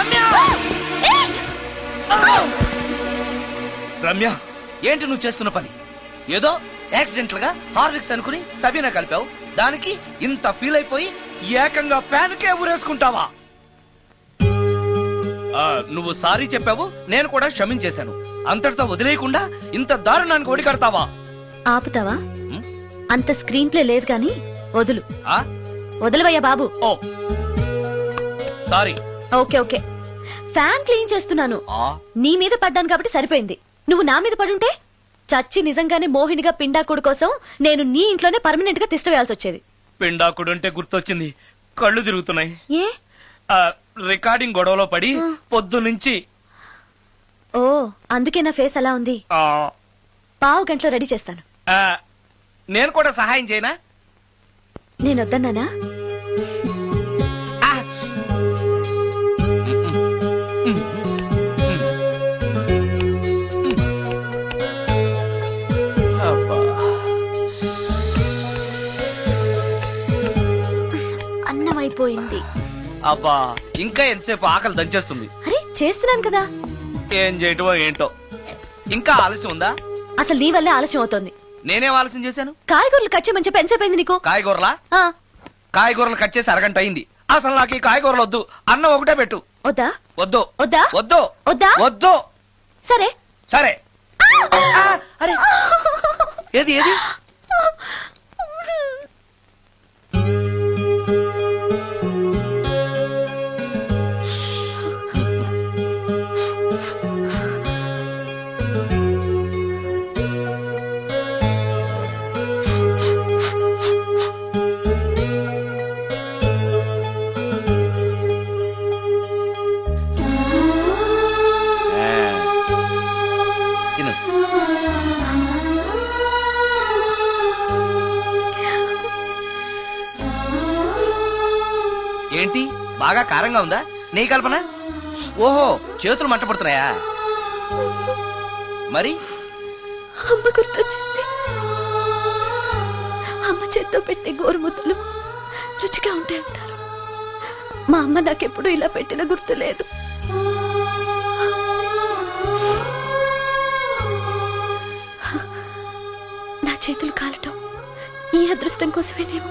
రమ్య! రమ్య! ఏంటి నువ్వు చేస్తున్న పని? ఏదో యాక్సిడెంటల్గా హార్లిక్స్ అనుకుని సబీనా కలిపావు. దానికి ఇంత ఫీల్ అయిపోయి ఏకంగా ఫ్యాన్ కే ఊరేసుకుంటావా? ఆ, నువ్వు సారీ చెప్పావు నేను కూడా క్షమించేశాను. అంతటితో వదిలేయకుండా ఇంత దారుణానికి ఒడికడతావా ఆపుతావా? అంత స్క్రీన్ ప్లే లేదు గాని వదులు. ఆ? వదలవయ్యా బాబు. ఓ. Sorry. Okay okay. Fan clean చేస్తున్నాను. నీ మీద పడ్డాను కాబట్టి సరిపోయింది. నువ్వు నా మీద పడుంటే? చచ్చి నిజంగానే మోహినిగా పిండాకుడు కోసం నేను నీ ఇంట్లోనే పర్మనెంట్గా తిష్ట వేయాల్సి వచ్చేది పిండాకుడంటే గుర్తొచ్చింది. కళ్ళు తిరుగుతున్నాయి. ఏ? రికార్డింగ్ గొడవలో పడి పొద్దు నుంచి ఓ అందుకే నా ఫేస్ అలా ఉంది. ఆ, పావు గంటలో రెడీ చేస్తాను. ఆ, నేను కూడా సహాయం చేయనా? నేను అయిపోయింది. అబ్బా ఇంకా ఎంతసేపు ఆకలి దంచేస్తుంది? అరే చేస్తున్నాను కదా. ఏం చేయటమో ఏంటో. ఇంకా ఆలస్యం ఉందా? అసలు నీ వల్లే ఆలస్యం అవుతోంది. నేనేం ఆలస్యం చేశాను? కాయగూరలు కట్ చేయమని చెప్పి ఎంతసేపు అయింది నీకు? కాయగూరలా? ఆ, కాయగూరలు కట్ చేసి అరగంట అయింది. అసలు నాకు ఈ కాయగూరలు వద్దు. అన్నం ఒకటే పెట్టు. వద్దా? వద్దు. వద్దా? వద్దు. వద్దా? వద్దు. సరే. సరే. ఆ, అరే. ఏది ఏది? బాగా కారంగా ఉందా? నీ కల్పన? ఓహో చేతులు మంటపడుతున్నాయా మరి? అమ్మ గుర్తొచ్చింది. అమ్మ చేత్తో పెట్టే గోరుముద్దలు రుచిగా ఉంటాయంటారు మా అమ్మ నాకెప్పుడు ఇలా పెట్టిన గుర్తు లేదు. నా చేతులు కాలటం ఈ అదృష్టం కోసమేనేమో.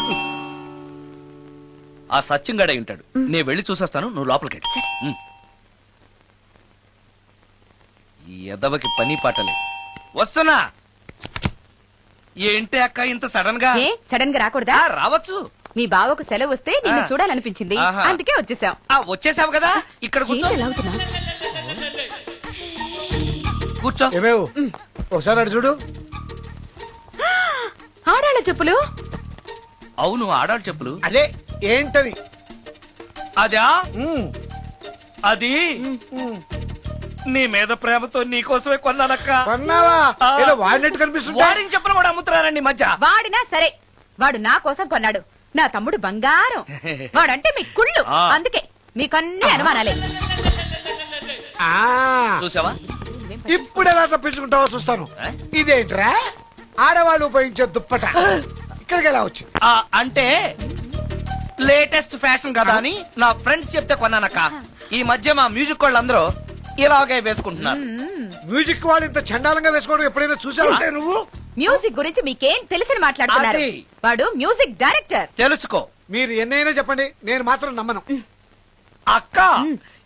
ఆ? ఆ సత్యం గడ ఉంటాడు. నేను వెళ్ళి చూసేస్తాను. నువ్వు లోపలికి. ఈ ఎదవకి పని పాటలేదు వస్తున్నా! ఏంటి అక్క ఇంత సడన్గా ఏ సడన్గా రాకూడదా? ఆ, రావచ్చు. మీ బావకు సెలవు వస్తే నిన్ను ఆ. చూడాలనిపించింది. ఆహా. అందుకే వచ్చేసాం. ఆ వచ్చేసావు కదా? ఇక్కడ కూర్చో. ఏంటి ఎలా అవుతున్నా? కూర్చో. ఏమేవు? ఒకసారి అటు చూడు. ఆడాళ్ళ చెప్పులు? అవును ఆడాడు చెప్పులు. అదే ఏంటది? అదా? అది. నీ మీద ప్రేమతో నీకోసమే కొన్నానక్క. కొన్నావా? ఆ. ఏదో వాడినట్టు కనిపిస్తుంటా. వాడిని చెప్పులు కూడా అమ్ముతున్నారండి మధ్య? వాడినా సరే వాడు నా కోసం కొన్నాడు. నా తమ్ముడు బంగారం. వాడంటే మీ కుళ్ళు. అందుకే మీకన్నీ అనుమానాలే. ఆ, చూసావా? ఇప్పుడు ఎలా తప్పించుకుంటావో చూస్తాను? ఇదేంట్రా? ఆడవాళ్ళు ఉపయోగించే దుప్పట. ఇక్కడికి ఎలా వచ్చింది? ఆ, అంటే లేటెస్ట్ ఫ్యాషన్ కదా అని నా ఫ్రెండ్స్ చెప్తే కొన్నానక్క. ఈ మధ్య మా మ్యూజిక్ వాళ్ళందరూ ఇలాగే వేసుకుంటున్నారు. మ్యూజిక్ వాళ్ళు ఇంత చండాలంగా వేసుకోవడం ఎప్పుడైనా చూసావా? నువ్వు? మ్యూజిక్ గురించి మీకేం తెలిసిన మాట్లాడుతున్నారు? అది. వాడు మ్యూజిక్ డైరెక్టర్. తెలుసుకో. మీరు ఎన్నైనా చెప్పండి నేను మాత్రం నమ్మను. అక్క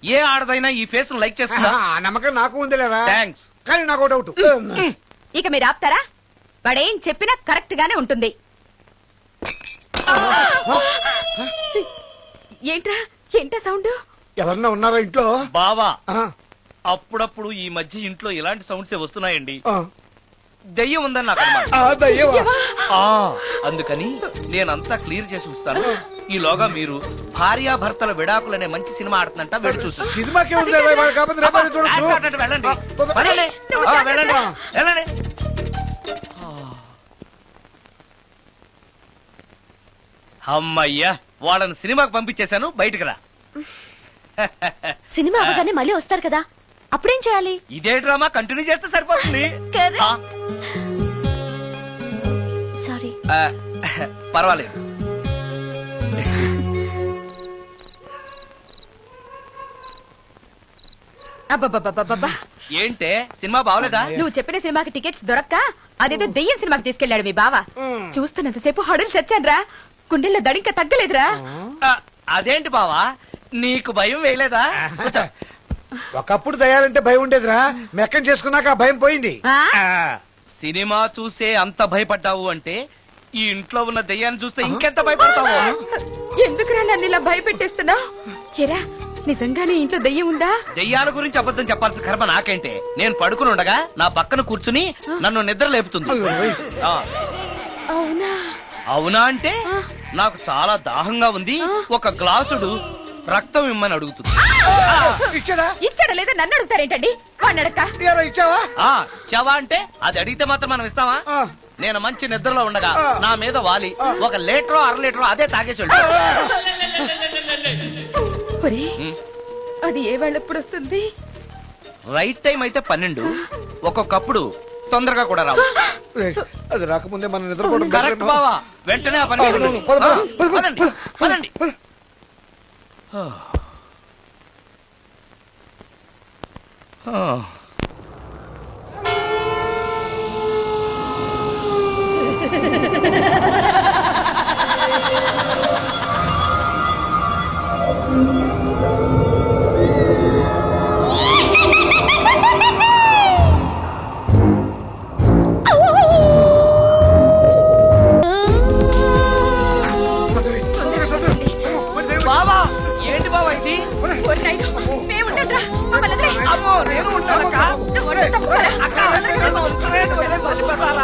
ఏ ఆడదైనా ఈ ఫేస్ లైక్ చేస్తుందా? ఆ నమ్మకం నాకు ఉందిలేరా థ్యాంక్స్. కానీ నాకు డౌట్. ఇక మీరు ఆపుతారా? వాడేం చెప్పినా కరెక్ట్ గానే ఉంటుంది. ఏంట్రా? ఏంటా సౌండ్? ఎవరన్నా ఉన్నారా ఇంట్లో? బావా ఆ, అప్పుడప్పుడు ఈ మధ్య ఇంట్లో ఇలాంటి సౌండ్సే వస్తున్నాయండి. ఆ. దెయ్యం ఉందని నాకు అనుమానం. ఆ, దయ్యమా? ఆ, అందుకని నేనంతా క్లియర్ చేసి ఉంచుతాను. ఈలోగా మీరు భార్యాభర్తల విడాకులనే మంచి సినిమా ఆడుతుందంట వెళ్ళి చూసి సినిమాకి ఉంది కాకపోతే రేపటి చూడొచ్చు. వెళ్ళండి. ఆ, తొందర- వెళ్ళండి. ఆ, వెళ్ళండి. వెళ్ళండి. అమ్మయ్యా వాళ్ళని సినిమాకి పంపించేశాను బయటికి రా. సినిమా అవగానే మళ్ళీ వస్తారు కదా. అప్పుడేం చేయాలి? ఇదే డ్రామా కంటిన్యూ చేస్తే సరిపోతుంది. ఆ, సారీ ఆ, పర్వాలేదు. అబ్బబ్బబ్బబ్బబ్బా ఏంటే సినిమా బాగలేదా నువ్వు చెప్పిన సినిమాకి టికెట్స్ దొరక్క? అదేదో దెయ్యం సినిమాకి తీసుకెళ్ళాడు మీ బావ. చూస్తున్నంతసేపు హడలు చచ్చాన్రా. గుండెల్లో దడింక తగ్గలేదురా. ఆ, అదేంటి బావా? నీకు భయం వేయలేదా? కూర్చో. ఒకప్పుడు దయాలంటే భయం ఉండేదిరా. మెక్కం చేసుకున్నాక ఆ భయం పోయింది. ఆ? ఆ, సినిమా చూసే అంత భయపడ్డావు అంటే ఈ ఇంట్లో ఉన్న దెయ్యాన్ని చూస్తే ఇంకెంత భయపడతావు? ఎందుకురా నన్ను ఇలా భయపెట్టేస్తున్నావు? నిజంగానే ఇంట్లో దెయ్యం ఉందా? దెయ్యాల గురించి అబద్ధం చెప్పాల్సిన కర్మ నాకేంటే? నేను పడుకుని ఉండగా నా పక్కన కూర్చుని నన్ను నిద్ర లేపుతుంది. ఆ, అవునా? అవునా అంటే? నాకు చాలా దాహంగా ఉంది. ఒక గ్లాసుడు రక్తం ఇమ్మని అడుగుతుంది. ఇచ్చాడా? ఇచ్చాడా లేదా? నన్ను అడుగుతారేంటండి? వాడిని అడక్క ఇయ్యాలా, ఇచ్చావా? ఆ చవా అంటే? అది అడిగితే మాత్రం మనం ఇస్తావా. నేను మంచి నిద్రలో ఉండగా. నా మీద వాలి. ఒక లీటరో అర లీటరో అదే తాగేసి. అది ఏ వాళ్ళెప్పుడు వస్తుంది? రైట్ టైం అయితే పన్నెండు. ఒక్కొక్కప్పుడు తొందరగా కూడా రావు. రేయ్, అది రాకముందే మనం నిద్రపోవడం కరెక్ట్ better. బావా వెంటనే ఆ పని అవును, చేయండి. పద, పద, ఆ, పద, పద, పదండి పదండి ఆ. పదండి,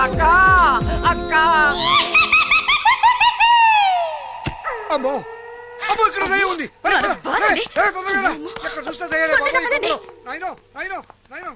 అక్క అక్క. అమ్మో అమ్మో ఇక్కడ దయ్యం ఉంది. ఎక్కడ చూస్తే దయ్యాలే బాబు. నాయనో నాయనో నాయనో.